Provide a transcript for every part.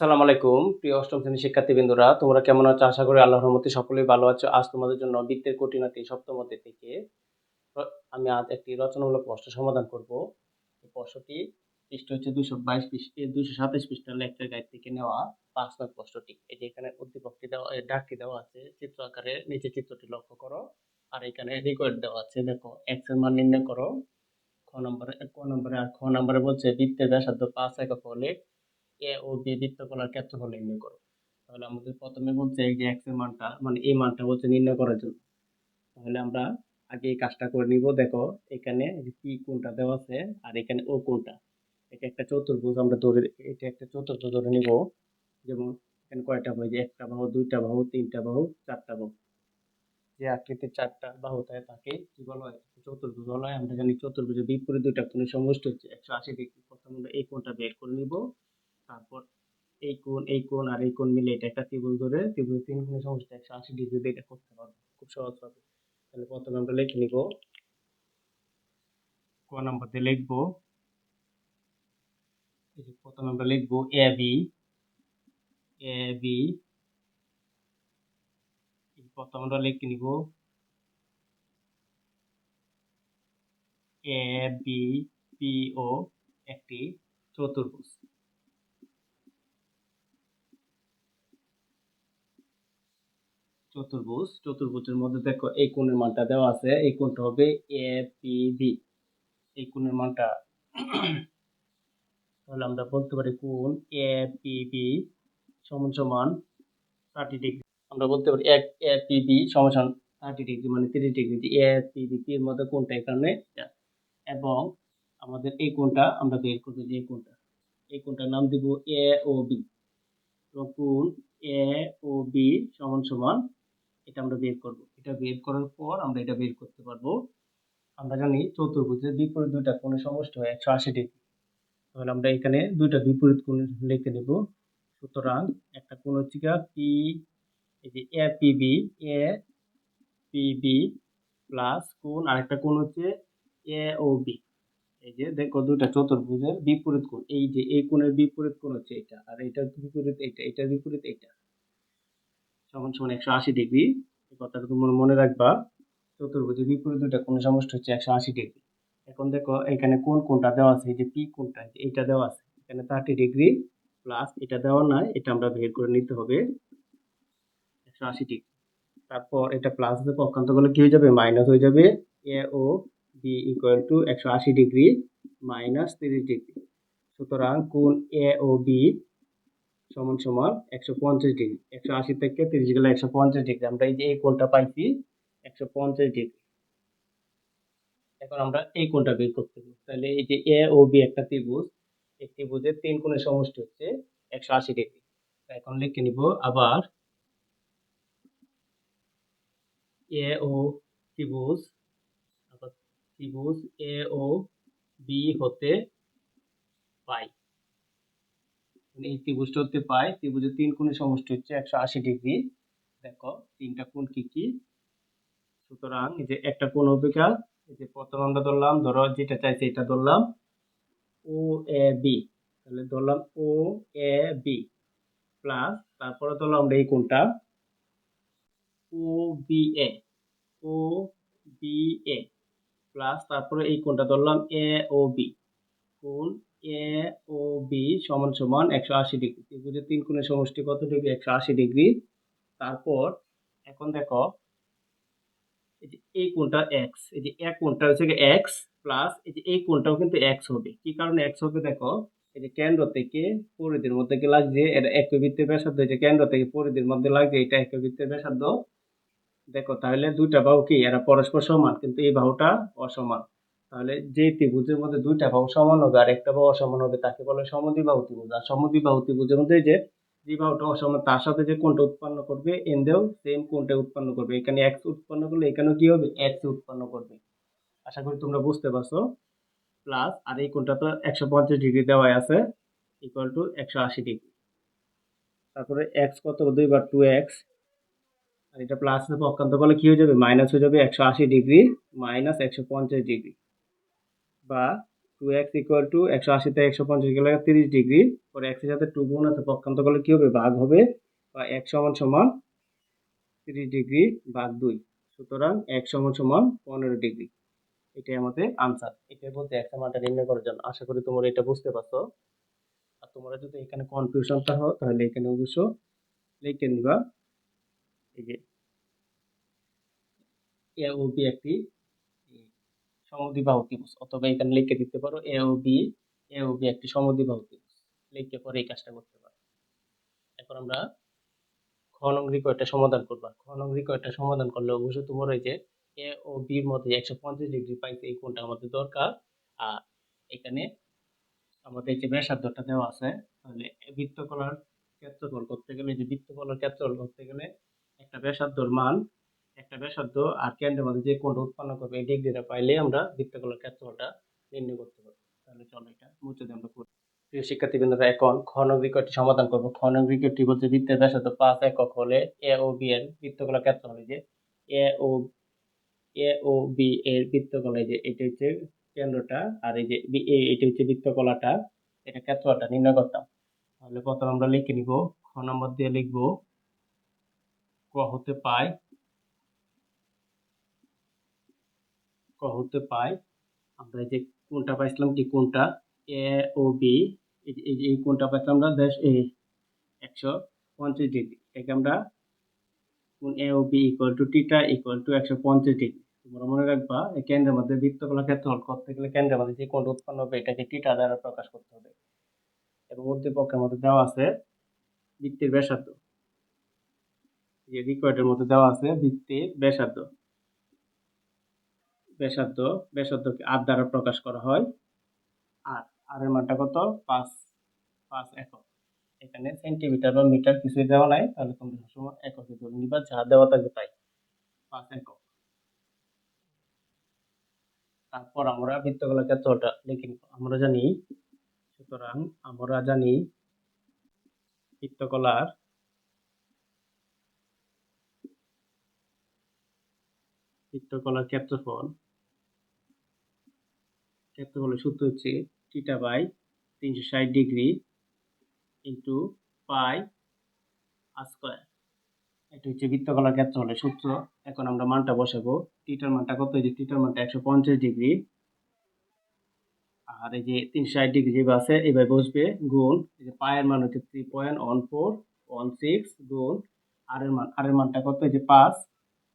সালাম আলাইকুম। প্রিয় অষ্টম শ্রেণির শিক্ষার্থীবৃন্দরা, তোমরা কেমন আছো? আশা করি আল্লাহর রহমতে সকলেই ভালো আছো। আজ তোমাদের জন্য বৃত্তের কঠিনাতি সপ্তম অধ্যায় থেকে আমি আজ একটি রচনামূলক প্রশ্ন সমাধান করব। এই প্রশ্নটি পৃষ্ঠ হচ্ছে দুশো বাইশ পৃষ্ঠে দুশো সাতাশ পৃষ্ঠার লেকচার গাইড থেকে নেওয়া পাঁচ নং প্রশ্নটি। এই যে এখানে উদ্দীপকটি দেওয়া ডাকটি দেওয়া আছে। চিত্র আকারে নিচে চিত্রটি লক্ষ্য করো। আর এখানে রেকর্ড দেওয়া আছে। দেখো এক্স মান নির্ণয় করো। খ নম্বরে, ক নম্বরে আর খ নম্বরে বলছে বৃত্তের ব্যাসার্ধ পাঁচ একক হলে এ ও বি বৃত্তকলার ক্ষেত্রফল নির্ণয় করো। তাহলে আমাদের প্রথমে বলছে যে এক্সের মানটা মানে এই মানটা বলছে নির্ণয় করার জন্য। তাহলে আমরা আগে এই কাজটা করে নিব। দেখো, এখানে পি কোনটা দেওয়া আছে আর এখানে ও কোনটা এটা একটা চতুর্ভুজ, আমরা ধরে, এটা একটা চতুর্ভুজ ধরে নিব। যেমন এখানে কয়টা বাহু? একটা বাহু, দুইটা বাহু, তিনটা বাহু, চারটা বাহু। যে আকৃতির চারটা বাহু থাকে তাকে কি বলা হয়? চতুর্ভুজ বলা হয়। আমরা জানি চতুর্ভুজের বিপরীত দুইটা কোণের সমষ্টি হচ্ছে একশো আশি ডিগ্রি। প্রথমে আমরা এই কোণটা বের করে নিব। তারপর এই কোণ এই কোণ আর এই কোণ মিলে এটা একটা ত্রিভুজ ধরে ত্রিভুজ তিন কোণের সমষ্টি একশো আশি ডিগ্রি দিয়ে এটা করতে পারব। খুব সহজ হবে। তাহলে প্রথমে আমরা লিখে নিব। ক নম্বর দিয়ে লিখব। প্রথমে আমরা লিখব এ বি এ বি প্রথমে আমরা লিখে নিব এ বি পি ও একটি চতুর্ভুজ। চতুর্ভুজ, চতুর্ভুজের মধ্যে দেখো এই কোণের মানটা দেওয়া আছে, এই কোণটা হবে এ পি বি এই কোণের মানটা তাহলে আমরা বলতে পারি কোণ এ পি বি সমান সমান থার্টি ডিগ্রি আমরা বলতে পারি এক এ পি বি সমান সমান থার্টি ডিগ্রি মানে তিরিশ ডিগ্রি এ পি বি এর মধ্যে এই কারণে এবং আমাদের এই কোণটা আমরা বের করব যে এই কোণটা। এই কোণটার নাম দিব এ ও বি এবং কোণ এ ও বি সমান সমান এটা আমরা বের করব। এটা বের করার পর আমরা এটা বের করতে পারব। আমরা জানি চতুর্ভুজের বিপরীত দুইটা কোণের সমষ্টি হয় একশো আশি ডিগ্রি। তাহলে আমরা এখানে দুইটা বিপরীত কোণ লিখে নেব। সুতরাং একটা কোণ হচ্ছে গিয়া পি এই যে A P B A P B plus কোণ, আরেকটা কোণ হচ্ছে এ ও বি এই যে দেখো দুইটা চতুর্ভুজের বিপরীত কোণ, এই যে এই কোণের বিপরীত কোণ হচ্ছে এটা, আর এটার বিপরীত এটা এটার বিপরীত এটা। সমান সমান একশো আশি ডিগ্রি। এই কথাটা তোমরা মনে রাখবা। চতুর্ভুজের বিপরীত দুটা কোণের সমষ্টি হচ্ছে একশো আশি ডিগ্রি। এখন দেখো, এখানে কোন কোনটা দেওয়া আছে? যে পি কোনটা এইটা দেওয়া আছে। এখানে থার্টি ডিগ্রি প্লাস এটা দেওয়া নাই, এটা আমরা বের করে নিতে হবে। একশো আশি ডিগ্রি। তারপর এটা প্লাস দিয়ে পক্ষান্তর করলে কি হয়ে যাবে? মাইনাস হয়ে যাবে। A O B equal to একশো আশি ডিগ্রি মাইনাস তিরিশ ডিগ্রি। সুতরাং কোন এ ও বি সমান সমান একশো পঞ্চাশ ডিগ্রি একশো আশি থেকে তিরিশ গেলে একশো পঞ্চাশ ডিগ্রি আমরা এই যে এই কোণটা পাইছি, একশো পঞ্চাশ ডিগ্রি এখন আমরা এই কোণটা বের করতে হবে তাহলে এই যে এ ও বি একটা ত্রিভুজ, এই ত্রিভুজের তিন কোণের সমষ্টি হচ্ছে একশো আশি ডিগ্রি এখন লিখে নিব আবার এ ও ত্রিভুজ ত্রিভুজ এ ও বি হতে পাই। এই ত্রিভুজটা হতে পাই ত্রিভুজের তিন কোণের সমষ্টি হচ্ছে একশো আশি ডিগ্রি। দেখো, তিনটা কোণ কি কি? সুতরাং এই যে একটা কোণ কার এই যে প্রথম আমরা ধরলাম, ধরো যেটা চাইছে এটা ধরলাম ও এ বি। তাহলে ধরলাম ও এ বি প্লাস তারপরে ধরলাম আমরা এই কোণটা O B A, O B A plus তারপরে এই কোণটা ধরলাম এ ও বি। কোণ এ ও বি সমান সমান একশো আশি ডিগ্রি ত্রিভুজের তিন কোণের সমষ্টি কত ডিগ্রি একশো আশি ডিগ্রি তারপর এখন দেখো, এই যে এই কোণটা এক্স এই যে এক কোণটা হচ্ছে এক্স প্লাস এই যে এই কোণটাও কিন্তু এক্স হবে। কি কারণে এক্স হবে দেখো, এই যে কেন্দ্র থেকে পরিধির মধ্যে কি লাগছে এটা একবৃত্তের ব্যাসার্ধ যে কেন্দ্র থেকে পরিধির মধ্যে লাগছে, এটা একবৃত্তের ব্যাসার্ধ। দেখো তাহলে দুইটা বাহু কি? এরা পরস্পর সমান, কিন্তু এই বাহুটা অসমান। তাহলে যে ত্রিভুজের মধ্যে দুইটা বাহু সমান হবে আর একটা বাহু অসমান হবে, তাকে বলে সমদ্বিবাহু ত্রিভুজ। আর সমদ্বিবাহু ত্রিভুজের মধ্যে যে যে অসমান, তার সাথে যে কোণটা উৎপন্ন করবে এনদেও সেম কোণটা উৎপন্ন করবে। এখানে এক্স উৎপন্ন করলে এখানেও কি হবে? এক্স উৎপন্ন করবে। আশা করি তোমরা বুঝতে পারছ। প্লাস আর এই কোণটা তো একশো পঞ্চাশ ডিগ্রি দেওয়াই আছে ইকুয়াল টু একশো আশি ডিগ্রি তারপরে এক্স কত? দুইবার টু এক্স আর এটা প্লাস পক্ষান্ত করলে কি হয়ে যাবে? মাইনাস হয়ে যাবে একশো আশি ডিগ্রি মাইনাস একশো পঞ্চাশ ডিগ্রি বা টু এক্স ইকুয়াল টু একশো আশি থেকে একশো পঞ্চাশ গেলে তিরিশ ডিগ্রি। পরে এক্সের সাথে টু গুণ আছে পক্ষান্ত করলে কী হবে? ভাগ হবে বা এক সমান সমান তিরিশ ডিগ্রি ভাগ দুই। সুতরাং এক সমান সমান পনেরো ডিগ্রি। এটাই আমাদের আনসার এটাই বলতে একটা মানটা নির্ণয় করার জন্য। আশা করি তোমরা এটা বুঝতে পারছ। আর তোমরা যদি এখানে কনফিউশন থাকো তাহলে এখানে অবশ্য লিখে নিবা। এই যে, এ ও বি একটি সমদ্বিবাহু ত্রিভুজ। অথবা এখানে লিখে দিতে পারো এ O B A O B একটি সমদ্বিবাহু ত্রিভুজ। লিখে পরে এই কাজটা করতে পারো। এখন আমরা খ নং রিকোয়েডটা সমাধান করবা। খ নং রিকোয়েডটা সমাধান করলে অবশ্যই তোমার ওই যে এ ও বির মধ্যে একশো পঞ্চাশ ডিগ্রি পাইছে এই কোণটা আমাদের দরকার। আর এখানে আমাদের যে ব্যাসার্ধটা দেওয়া আছে, তাহলে বৃত্তকলার ক্ষেত্রফল করতে গেলে যে বৃত্তকলার ক্ষেত্রফল করতে গেলে একটা ব্যাসার্ধর মান একটা ব্যাসার্ধ আর কেন্দ্রের মধ্যে যে কোণটা উৎপন্ন করবে, এই ডিগ্রিটা পাইলে আমরা বৃত্তকলার ক্ষেত্রফলটা নির্ণয় করতে পারব। তাহলে চলো এটা মুছে আমরা করি প্রিয় শিক্ষার্থীবৃন্দরা, এখন রিকটটি সমাধান করব। রিকটটি বলতে বৃত্তের ব্যাসার্ধ পাঁচ একক হলে এ ও বি এর বৃত্তকলার ক্ষেত্রফল যে এ ও এ ও বি এর বৃত্তকলা যে এটা হচ্ছে কেন্দ্রটা আর এই যে বি এ এটা হচ্ছে বৃত্তকলাটা এটা ক্ষেত্রটা নির্ণয় করতাম। তাহলে প্রথম আমরা লিখে নিব, খ নম্বর দিয়ে লিখব, ক হতে পাই ক হতে পাই আমরা এই যে কোনটা পাইছিলাম কি কোনটা? এ ও বি এই কোনটা পাইছিলাম আমরা? দেশ এই একশো পঞ্চাশ ডিগ্রি এটাকে আমরা কোন A O B equal to theta equal to একশো পঞ্চাশ ডিগ্রি তোমরা মনে রাখবা, এই কেন্দ্রের মধ্যে বৃত্তকলা ক্ষেত্রফল করতে গেলে কেন্দ্রের মধ্যে যে কোনটা উৎপন্ন হবে, এটাকে টিটা দ্বারা প্রকাশ করতে হবে। এবং উদ্দীপকের মধ্যে দেওয়া আছে বৃত্তের ব্যাসার্ধ। যে রিকোয়ার্ডের মধ্যে দেওয়া আছে বৃত্তের ব্যাসার্ধ। ব্যাসার্ধ, ব্যাসার্ধকে আর দ্বারা প্রকাশ করা হয়। আর আর এর মানটা কত? পাঁচ পাঁচ একক। এখানে সেন্টিমিটার বা মিটার কিছুই দেওয়া নাই, তাহলে তোমরা সবসময় এককে ধরে নিবা, যা দেওয়া থাকবে তাই। পাঁচ একক। তারপর আমরা বৃত্তকলা ক্ষেত্রটা লিখে আমরা জানি, সুতরাং আমরা জানি বৃত্তকলার বৃত্তকলার ক্ষেত্রফল ক্ষেত্রফলের সূত্র হচ্ছে থিটা বাই তিনশো ষাট ডিগ্রি ইন্টু পাই আর স্কোয়ার। এটা হচ্ছে বৃত্তকলার ক্ষেত্রফলের সূত্র এখন আমরা মানটা বসাবো। টিটার মানটা কত? যে টিটার মানটা একশো পঞ্চাশ ডিগ্রি। আর এই যে তিনশো ষাট ডিগ্রি যেভাবে আছে, এভাবে বসবে গুণ, এই যে পায়ের মান হচ্ছে three point one four one six গুণ আর এর মান। আর এর মানটা কত? যে পাঁচ।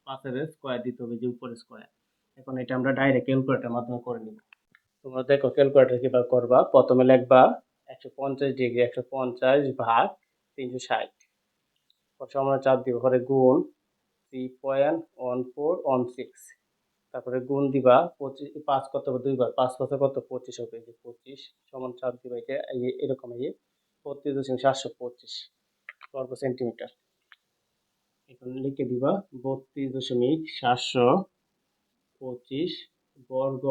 পাঁচের স্কোয়ার দিতে হবে যে উপরে স্কোয়ার এখন এটা আমরা ডাইরেক্ট ক্যালকুলেটার মাধ্যমে করে নিব। তোমরা দেখো ক্যালকুলেটার কীভাবে করবা? প্রথমে লিখবা একশো পঞ্চাশ ডিগ্রি, একশো পঞ্চাশ ভাগ তিনশো ষাট। আমরা চাপ দিব, পরে গুণ three point one four one six তারপরে গুণ দিবা পঁচিশ, পাঁচ কত দুইবার, পাঁচ পাঁচ কত? পঁচিশ হবে। যে পঁচিশ, সমান চাপ দিবা, এটা এরকম এই যে বত্রিশ দশমিক সাতশো পঁচিশ বর্গ সেন্টিমিটার। এখানে লিখে দিবা বত্রিশ দশমিক সাতশো পঁচিশ বর্গ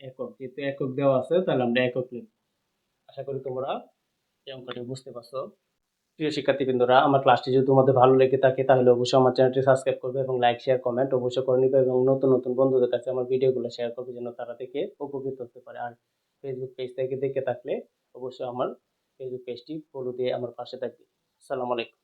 একক, যেহেতু একক দেওয়া আছে, তাহলে আমরা একক লিখব। আশা করি তোমরা এই অঙ্কটি বুঝতে পারছ। প্রিয় শিক্ষার্থীবৃন্দরা, আমার ক্লাসটি যদি তোমাদের ভালো লেগে থাকে, তাহলে অবশ্যই আমার চ্যানেলটি সাবস্ক্রাইব করবে এবং লাইক শেয়ার কমেন্ট অবশ্যই করে নিবে এবং নতুন নতুন বন্ধুদের কাছে আমার ভিডিওগুলো শেয়ার করবে যেন তারা থেকে উপকৃত হতে পারে। আর ফেসবুক পেজ থেকে দেখে থাকলে অবশ্যই আমার ফেসবুক পেজটি ফলো দিয়ে আমার পাশে থাকবে। আসসালামু আলাইকুম।